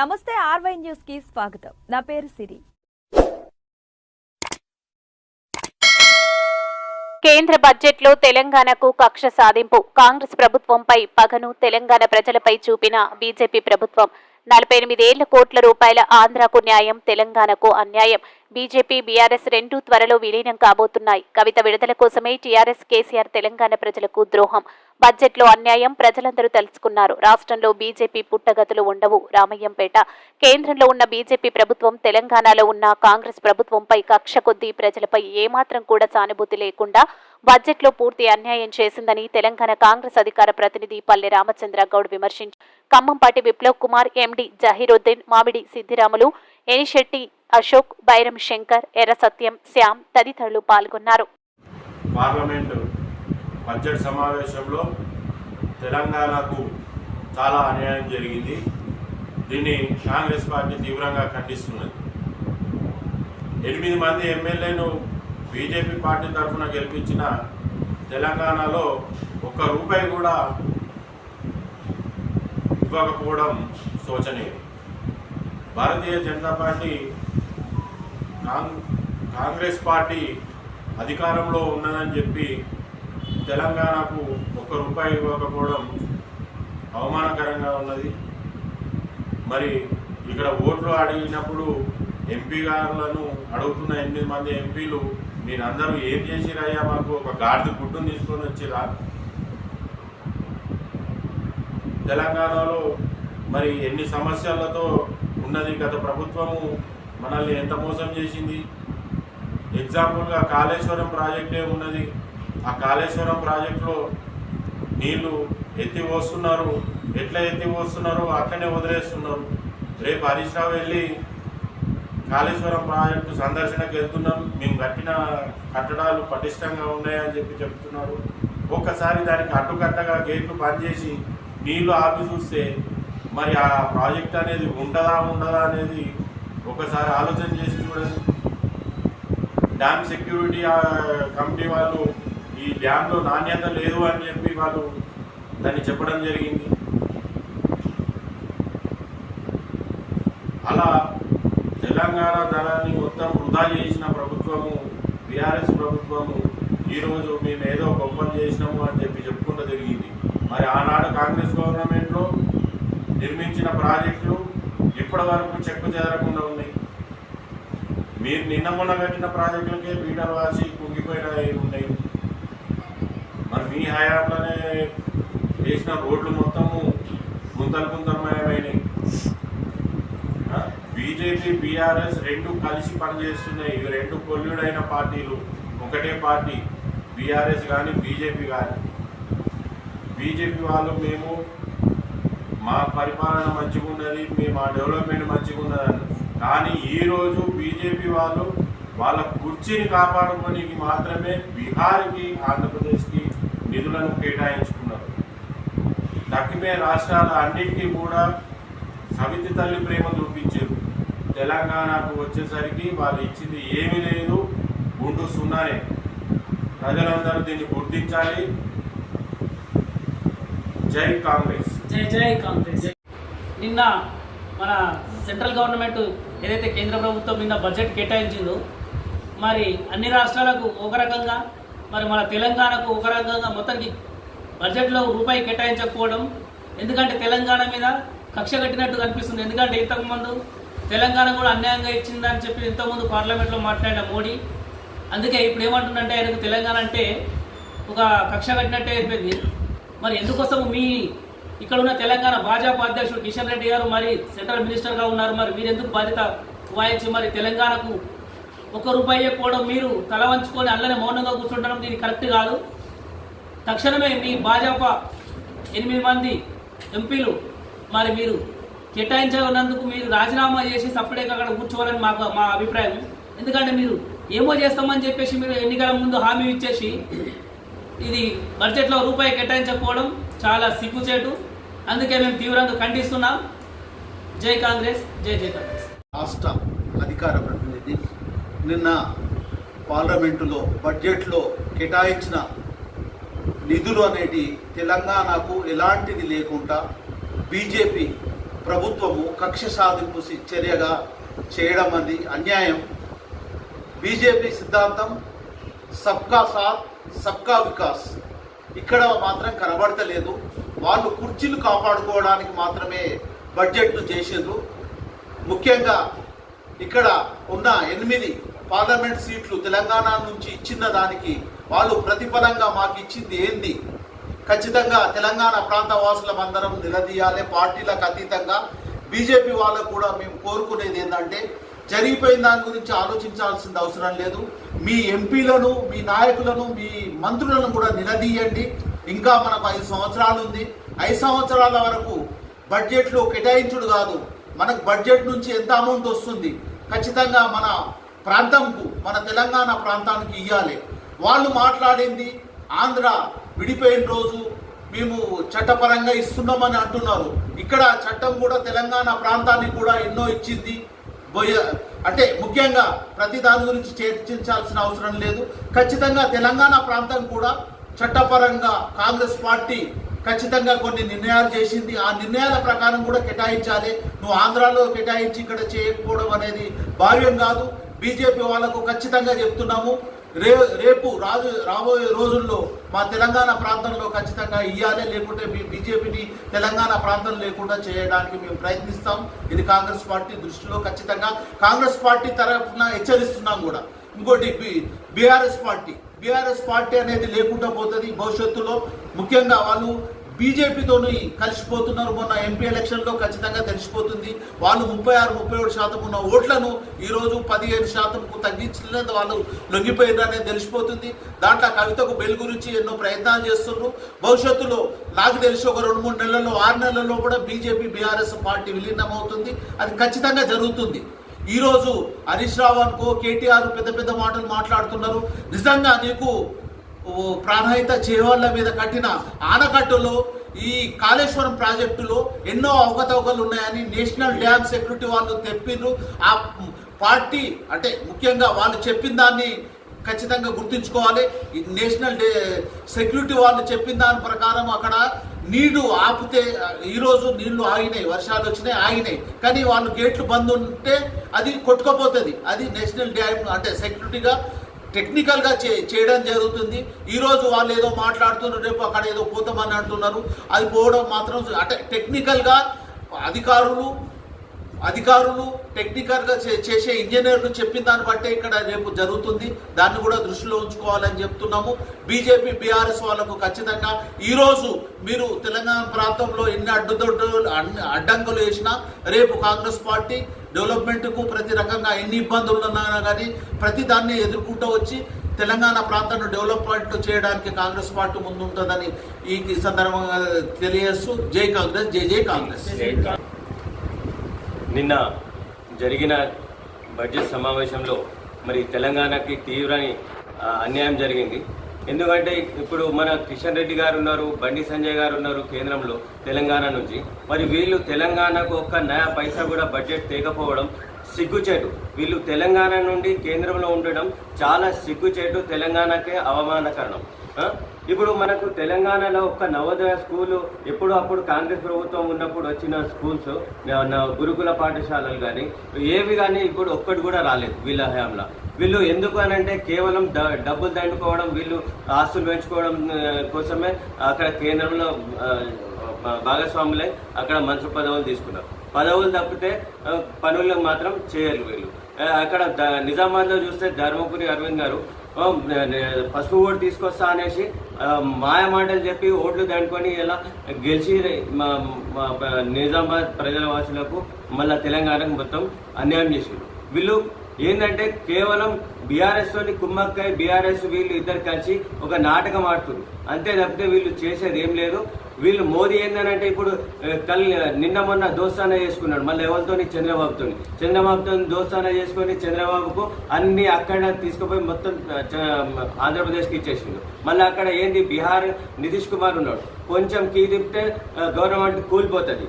నమస్తే ఆర్వై న్యూస్కి స్వాగతం. నా పేరు సిరి. కేంద్ర బడ్జెట్లో తెలంగాణకు కక్ష సాధింపు. కాంగ్రెస్ ప్రభుత్వంపై పగను తెలంగాణ ప్రజలపై చూపిన బీజేపీ ప్రభుత్వం. నలభై ఎనిమిదేళ్ళ కోట్ల రూపాయల ఆంధ్రాకు న్యాయం తెలంగాణకు అన్యాయం. బీజేపీ బీఆర్ఎస్ రెండు త్వరలో విలీనం కాబోతున్నాయి. కవిత విడుదల కోసమే టీఆర్ఎస్ కేసీఆర్ తెలంగాణ ప్రజలకు ద్రోహం. బడ్జెట్లో అన్యాయం ప్రజలందరూ తెలుసుకున్నారు రాష్ట్రంలో బీజేపీ పుట్టగతులు ఉండవు. రామయ్యంపేట. కేంద్రంలో ఉన్న బీజేపీ ప్రభుత్వం తెలంగాణలో ఉన్న కాంగ్రెస్ ప్రభుత్వంపై కక్ష కొద్దీ ప్రజలపై ఏమాత్రం కూడా సానుభూతి లేకుండా బడ్జెట్లో పూర్తి అన్యాయం చేసిందని తెలంగాణ కాంగ్రెస్ అధికార ప్రతినిధి పల్లె రామచంద్ర గౌడ్ విమర్శించారు. ఖమ్మంపాటి విప్లవ్ కుమార్ ఎండి జహీరుద్దీన్ మామిడి సిద్దిరాములు ఎనిశెట్టి అశోక్ బైరం శంకర్ ఎర్ర సత్యం శ్యామ్ తదితరులు పాల్గొన్నారు. పార్లమెంటు బడ్జెట్ సమావేశంలో తెలంగాణకు చాలా అన్యాయం జరిగింది. దీన్ని కాంగ్రెస్ పార్టీ తీవ్రంగా ఖండిస్తున్నది. ఎనిమిది మంది ఎమ్మెల్యేను బీజేపీ పార్టీ తరఫున గెలిపించిన తెలంగాణలో ఒక్క రూపాయి కూడా ఇవ్వకపోవడం శోచనీయం. Bharatiya Janata party Congress party అధికారంలో ఉన్నదని చెప్పి తెలంగాణకు ఒక్క రూపాయి ఇవ్వకపోవడం అవమానకరంగా ఉన్నది. మరి ఇక్కడ ఓట్లు అడిగినప్పుడు ఎంపీ గారులను అడుగుతున్న ఎనిమిది మంది ఎంపీలు మీరందరూ ఏం చేసిరయ్యా మాకు? ఒక గాడిద గుడ్డును తీసుకొని వచ్చిరా. తెలంగాణలో మరి ఎన్ని సమస్యలతో ఉన్నది? గత ప్రభుత్వము మనల్ని ఎంత మోసం చేసింది? ఎగ్జాంపుల్గా కాళేశ్వరం ప్రాజెక్టే ఉన్నది ఆ కాళేశ్వరం ప్రాజెక్టులో నీళ్ళు ఎత్తి పోస్తున్నారు. ఎట్లా ఎత్తి పోస్తున్నారు? అట్లనే వదిలేస్తున్నారు. రేపు హరీష్ రావు వెళ్ళి కాళేశ్వరం ప్రాజెక్టు సందర్శనకు వెళ్తున్నాం. మేము కట్టిన కట్టడాలు పటిష్టంగా ఉన్నాయని చెప్పి చెప్తున్నారు. ఒక్కసారి దానికి అడ్డుకట్టగా గేట్లు బంద్ చేసి నీళ్ళు ఆపి చూస్తే మరి ఆ ప్రాజెక్ట్ అనేది ఉండదా ఉండదా అనేది ఒకసారి ఆలోచన చేసి చూడండి. డ్యామ్ సెక్యూరిటీ కమిటీ వాళ్ళు ఈ డ్యామ్లో నాణ్యత లేదు అని చెప్పి వాళ్ళు దాన్ని చెప్పడం జరిగింది. అలా తెలంగాణ ధనాన్ని మొత్తం వృధా చేసిన ప్రభుత్వము బీఆర్ఎస్ ప్రభుత్వము ఈరోజు మేము ఏదో గొప్పలు చేసినాము అని చెప్పి చెప్పుకుంటూ జరిగింది మరి ఆనాడు కాంగ్రెస్ గవర్నమెంట్లో నిర్మించిన ప్రాజెక్టులు ఇప్పటి వరకు చెక్కు చేరకుండా ఉన్నాయి మీరు నిన్న మొన్న కట్టిన ప్రాజెక్టులకే బీటలు వాసి కుంగిపోయినవి ఉన్నాయి. మరి మీ హయాంలోనే వేసిన రోడ్లు మొత్తము గుంతలు గుంతలమయమైనవి బీజేపీ బీఆర్ఎస్ రెండు కలిసి పనిచేస్తున్నాయి. ఇవి రెండు కొల్లుడైన పార్టీలు. ఒకటే పార్టీ. బీఆర్ఎస్ కానీ బీజేపీ కానీ బీజేపీ వాళ్ళు మేము మా పరిపాలన మంచిగా ఉన్నది మేము మా డెవలప్మెంట్ మంచిగా ఉన్నదని. కానీ ఈరోజు బీజేపీ వాళ్ళు వాళ్ళ కుర్చీని కాపాడుకోనికి మాత్రమే బీహార్కి ఆంధ్రప్రదేశ్కి నిధులను కేటాయించుకున్నారు. దక్కిమే రాష్ట్రాల అన్నిటికీ కూడా సవితి తల్లి ప్రేమ చూపించారు. తెలంగాణకు వచ్చేసరికి వాళ్ళు ఇచ్చింది ఏమీ లేదు గుండు సున్నానే. ప్రజలందరూ దీన్ని గుర్తించాలి. జై కాంగ్రెస్. జై జై కాంగ్రెస్. నిన్న మన సెంట్రల్ గవర్నమెంట్ ఏదైతే కేంద్ర ప్రభుత్వం నిన్న బడ్జెట్ కేటాయించిందో మరి అన్ని రాష్ట్రాలకు ఒక రకంగా మరి మన తెలంగాణకు ఒక రకంగా మొత్తానికి బడ్జెట్లో రూపాయి కేటాయించకపోవడం ఎందుకంటే తెలంగాణ మీద కక్ష కట్టినట్టు కనిపిస్తుంది. ఎందుకంటే ఇంతకుముందు తెలంగాణ కూడా అన్యాయంగా ఇచ్చిందని చెప్పి ఇంతకుముందు పార్లమెంట్లో మాట్లాడిన మోడీ అందుకే ఇప్పుడు ఏమంటుందంటే ఆయనకు తెలంగాణ అంటే ఒక కక్ష కట్టినట్టే అయిపోయింది. మరి ఎందుకోసం మీ ఇక్కడ ఉన్న తెలంగాణ భాజపా అధ్యక్షుడు కిషన్ రెడ్డి గారు మరి సెంట్రల్ మినిస్టర్గా ఉన్నారు. మరి మీరు ఎందుకు బాధ్యత వాయించి మరి తెలంగాణకు ఒక్క రూపాయి ఇవ్వకపోవడం మీరు తల వంచుకొని అల్లనే మౌనంగా కూర్చుంటాం ఇది కరెక్ట్ కాదు. తక్షణమే మీ భాజపా ఎనిమిది మంది ఎంపీలు మరి మీరు కేటాయించనందుకు మీరు రాజీనామా చేసి సపరేట్గా అక్కడ కూర్చోవాలని మాకు మా అభిప్రాయం. ఎందుకంటే మీరు ఏమో చేస్తామని చెప్పేసి మీరు ఎన్నికల ముందు హామీ ఇచ్చేసి ఇది బడ్జెట్లో రూపాయి కేటాయించకపోవడం చాలా సిగ్గుచేటు. అందుకే మేము తీవ్రంగా ఖండిస్తున్నాం. జై కాంగ్రెస్ జై జై కాంగ్రెస్. రాష్ట్ర అధికార ప్రతినిధి నిన్న పార్లమెంటులో బడ్జెట్లో కేటాయించిన నిధులు అనేటి తెలంగాణకు ఎలాంటిది లేకుండా బీజేపీ ప్రభుత్వము కక్ష సాధింపు చర్యగా చేయడం అనేది అన్యాయం. బీజేపీ సిద్ధాంతం సబ్కా సాత్ సబ్కా వికాస్. ఇక్కడ మాత్రం కనబడతలేదు. వాళ్ళు కుర్చీలు కాపాడుకోవడానికి మాత్రమే బడ్జెట్ను చేసిండ్రు. ముఖ్యంగా ఇక్కడ ఉన్న ఎనిమిది పార్లమెంట్ సీట్లు తెలంగాణ నుంచి ఇచ్చిన దానికి వాళ్ళు ప్రతిఫలంగా మాకు ఇచ్చింది ఏంది? ఖచ్చితంగా తెలంగాణ ప్రాంత వాసులం అందరం నిలదీయాలి. పార్టీలకు అతీతంగా బీజేపీ వాళ్ళకు కూడా మేము కోరుకునేది ఏంటంటే జరిగిపోయిన దాని గురించి ఆలోచించాల్సిన అవసరం లేదు. మీ ఎంపీలను మీ నాయకులను మీ మంత్రులను కూడా నిలదీయండి. ఇంకా మనకు ఐదు సంవత్సరాలు ఉంది. ఐదు సంవత్సరాల వరకు బడ్జెట్లో కేటాయించుడు కాదు. మనకు బడ్జెట్ నుంచి ఎంత అమౌంట్ వస్తుంది? ఖచ్చితంగా మన ప్రాంతంకు మన తెలంగాణ ప్రాంతానికి ఇవ్వాలి వాళ్ళు మాట్లాడింది ఆంధ్ర విడిపోయిన రోజు మేము చట్టపరంగా ఇస్తున్నామని అంటున్నారు. ఇక్కడ చట్టం కూడా తెలంగాణ ప్రాంతానికి కూడా ఎన్నో ఇచ్చింది. అంటే ముఖ్యంగా ప్రతి దాని గురించి చర్చించాల్సిన అవసరం లేదు. ఖచ్చితంగా తెలంగాణ ప్రాంతం కూడా చట్టపరంగా కాంగ్రెస్ పార్టీ ఖచ్చితంగా కొన్ని నిర్ణయాలు చేసింది. ఆ నిర్ణయాల ప్రకారం కూడా కేటాయించాలి. నువ్వు ఆంధ్రాలో కేటాయించి ఇక్కడ చేయకపోవడం అనేది భావ్యం కాదు. బీజేపీ వాళ్ళకు ఖచ్చితంగా చెప్తున్నాము. రే రేపు రాజు రాబోయే రోజుల్లో మా తెలంగాణ ప్రాంతంలో ఖచ్చితంగా ఇవ్వాలి లేకుంటే మీ బీజేపీని తెలంగాణ ప్రాంతం లేకుండా చేయడానికి మేము ప్రయత్నిస్తాం. ఇది కాంగ్రెస్ పార్టీ దృష్టిలో ఖచ్చితంగా. కాంగ్రెస్ పార్టీ తరఫున హెచ్చరిస్తున్నాం కూడా. ఇంకోటి B- BRS party. BRS party అనేది లేకుండా పోతుంది భవిష్యత్తులో. ముఖ్యంగా వాళ్ళు బీజేపీతోని కలిసిపోతున్నారు. మొన్న ఎంపీ ఎలక్షన్లో ఖచ్చితంగా తెలిసిపోతుంది. వాళ్ళు ముప్పై ఆరు ముప్పై ఏడు శాతం ఉన్న ఓట్లను ఈరోజు పదిహేను శాతంకు తగ్గించలేదు వాళ్ళు లొంగిపోయారు అనేది తెలిసిపోతుంది. దాంట్లో కవితకు బెల్ గురించి ఎన్నో ప్రయత్నాలు చేస్తున్నారు భవిష్యత్తులో నాకు తెలిసి ఒక రెండు మూడు నెలల్లో ఆరు నెలల్లో కూడా బీజేపీ బీఆర్ఎస్ పార్టీ విలీనం అవుతుంది అది ఖచ్చితంగా జరుగుతుంది. ఈరోజు హరీష్ రావు అనుకో కేటీఆర్ పెద్ద పెద్ద మాటలు మాట్లాడుతున్నారు. నిజంగా నీకు ప్రాణహిత చేవళ్ళ మీద కట్టిన ఆనకట్టులో ఈ కాళేశ్వరం ప్రాజెక్టులో ఎన్నో అవకతవకలు ఉన్నాయని నేషనల్ డ్యామ్ సెక్యూరిటీ వాళ్ళు తెప్పిండ్రు ఆ పార్టీ అంటే ముఖ్యంగా వాళ్ళు చెప్పిన దాన్ని ఖచ్చితంగా గుర్తుంచుకోవాలి. ఈ నేషనల్ డే సెక్యూరిటీ వాళ్ళు చెప్పిన దాని ప్రకారం అక్కడ నీళ్ళు ఆపితే ఈరోజు నీళ్ళు ఆగినాయి వర్షాలు వచ్చినాయి ఆగినాయి. కానీ వాళ్ళు గేట్లు బంద్ ఉంటే అది కొట్టుకోపోతుంది. అది నేషనల్ డ్యామ్ అంటే సెక్యూరిటీగా టెక్నికల్గా చే చేయడం జరుగుతుంది. ఈరోజు వాళ్ళు ఏదో మాట్లాడుతున్నారు రేపు అక్కడ ఏదో పోతామని అంటున్నారు. అది పోవడం మాత్రం అంటే టెక్నికల్గా అధికారులు అధికారులు టెక్నికల్గా చే- చేసే ఇంజనీర్లు చెప్పిన దాన్ని బట్టే ఇక్కడ రేపు జరుగుతుంది. దాన్ని కూడా దృష్టిలో ఉంచుకోవాలని చెప్తున్నాము. బీజేపీ బీఆర్ఎస్ వాళ్ళకు ఖచ్చితంగా ఈరోజు మీరు తెలంగాణ ప్రాంతంలో ఎన్ని అడ్డుదొడ్డు అడ్డంకులు వేసినా రేపు కాంగ్రెస్ పార్టీ డెవలప్మెంట్కు ప్రతి రకంగా ఎన్ని ఇబ్బందులు ఉన్నా కానీ ప్రతి దాన్ని ఎదుర్కొంటూ వచ్చి తెలంగాణ ప్రాంతాన్ని డెవలప్మెంట్ చేయడానికి కాంగ్రెస్ పార్టీ ముందుంటుందని ఈ సందర్భంగా తెలియజేస్తూ జై కాంగ్రెస్ జై జై కాంగ్రెస్. నిన్న జరిగిన బడ్జెట్ సమావేశంలో మరి తెలంగాణకి తీవ్రని అన్యాయం జరిగింది. ఎందుకంటే ఇప్పుడు మన కిషన్ రెడ్డి గారు ఉన్నారు బండి సంజయ్ గారు ఉన్నారు కేంద్రంలో తెలంగాణ నుంచి. మరి వీళ్ళు తెలంగాణకు ఒక్క నయా పైసా కూడా బడ్జెట్ తేకపోవడం సిగ్గుచేటు. వీళ్ళు తెలంగాణ నుండి కేంద్రంలో ఉండడం చాలా సిగ్గుచేటు తెలంగాణకే అవమానకరణం. ఇప్పుడు మనకు తెలంగాణలో ఒక నవోదయ స్కూలు ఎప్పుడు అప్పుడు కాంగ్రెస్ ప్రభుత్వం ఉన్నప్పుడు వచ్చిన స్కూల్స్ గురుకుల పాఠశాలలు కానీ ఏవి కానీ ఇప్పుడు ఒక్కటి కూడా రాలేదు వీళ్ళ హయాంలో. వీళ్ళు ఎందుకు అని అంటే కేవలం డ- డబ్బులు దండుకోవడం వీళ్ళు ఆస్తులు పెంచుకోవడం కోసమే అక్కడ కేంద్రంలో భాగస్వాములై అక్కడ మంత్రి పదవులు తీసుకున్నారు. పదవులు తప్పితే పనులు మాత్రం చేయరు వీళ్ళు. అక్కడ నిజామాబాద్లో చూస్తే ధర్మపురి అరవింద్ గారు పసుపు ఓటు తీసుకొస్తా అనేసి మాయమాటలు మాయ మాటలు చెప్పి ఓట్లు దండుకొని ఇలా గెలిచి మా నిజామాబాద్ ప్రజల వాసులకు మళ్ళా తెలంగాణకు మొత్తం అన్యాయం చేసిండు వీళ్ళు ఏంటంటే కేవలం బీఆర్ఎస్ తోని కుమ్మక్కై బీఆర్ఎస్ వీళ్ళు ఇద్దరు కలిసి ఒక నాటకం ఆడుతున్నారు అంతే తప్పితే వీళ్ళు చేసేది ఏం లేదు. వీళ్ళు మోదీ ఏంటంటే ఇప్పుడు ఆ, కల్ నిన్న మొన్న దోస్తానా చేసుకున్నాడు. మళ్ళీ ఎవరితో చంద్రబాబుతో చంద్రబాబుతో దోస్తానా చేసుకొని చంద్రబాబుకు అన్ని అక్కడ తీసుకుపోయి మొత్తం ఆంధ్రప్రదేశ్కి ఇచ్చేసిండు. మళ్ళీ అక్కడ ఏంది? బీహార్ నితీష్ కుమార్ ఉన్నాడు. కొంచెం కీ తిప్పితే గవర్నమెంట్ కూలిపోతుంది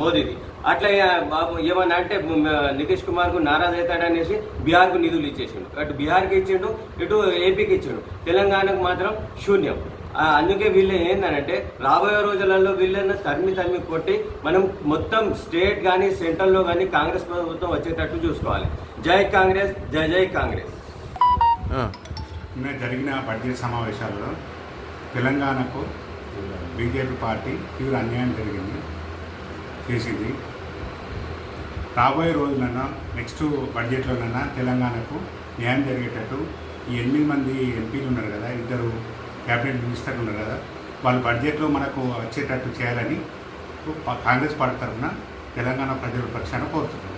మోదీది. అట్లా బాబు ఏమన్నా అంటే నితీష్ కుమార్కు నారాజ్ అవుతాడనేసి బీహార్కు నిధులు ఇచ్చేసిండు. అటు బీహార్కి ఇచ్చిండు ఇటు ఏపీకి ఇచ్చిండు. తెలంగాణకు మాత్రం శూన్యం. అందుకే వీళ్ళు ఏంటంటే రాబోయే రోజులలో వీళ్ళని తరిమి తరిమి కొట్టి మనం మొత్తం స్టేట్ కానీ సెంట్రల్లో కానీ కాంగ్రెస్ ప్రభుత్వం వచ్చేటట్టు చూసుకోవాలి. జై కాంగ్రెస్ జై జై కాంగ్రెస్. నిన్న జరిగిన బడ్జెట్ సమావేశాల్లో తెలంగాణకు బీజేపీ పార్టీ తీవ్ర అన్యాయం జరిగింది చేసింది. రాబోయే రోజులన్నా నెక్స్ట్ బడ్జెట్లోనన్నా తెలంగాణకు న్యాయం జరిగేటట్టు ఈ ఎనిమిది మంది ఎంపీలు ఉన్నారు కదా ఇద్దరు క్యాబినెట్ మినిస్టర్లు ఉన్నారు కదా వాళ్ళు బడ్జెట్లో మనకు వచ్చేటట్టు చేయాలని కాంగ్రెస్ పార్టీ తరఫున తెలంగాణ ప్రజల పక్షాన కోరుతున్నారు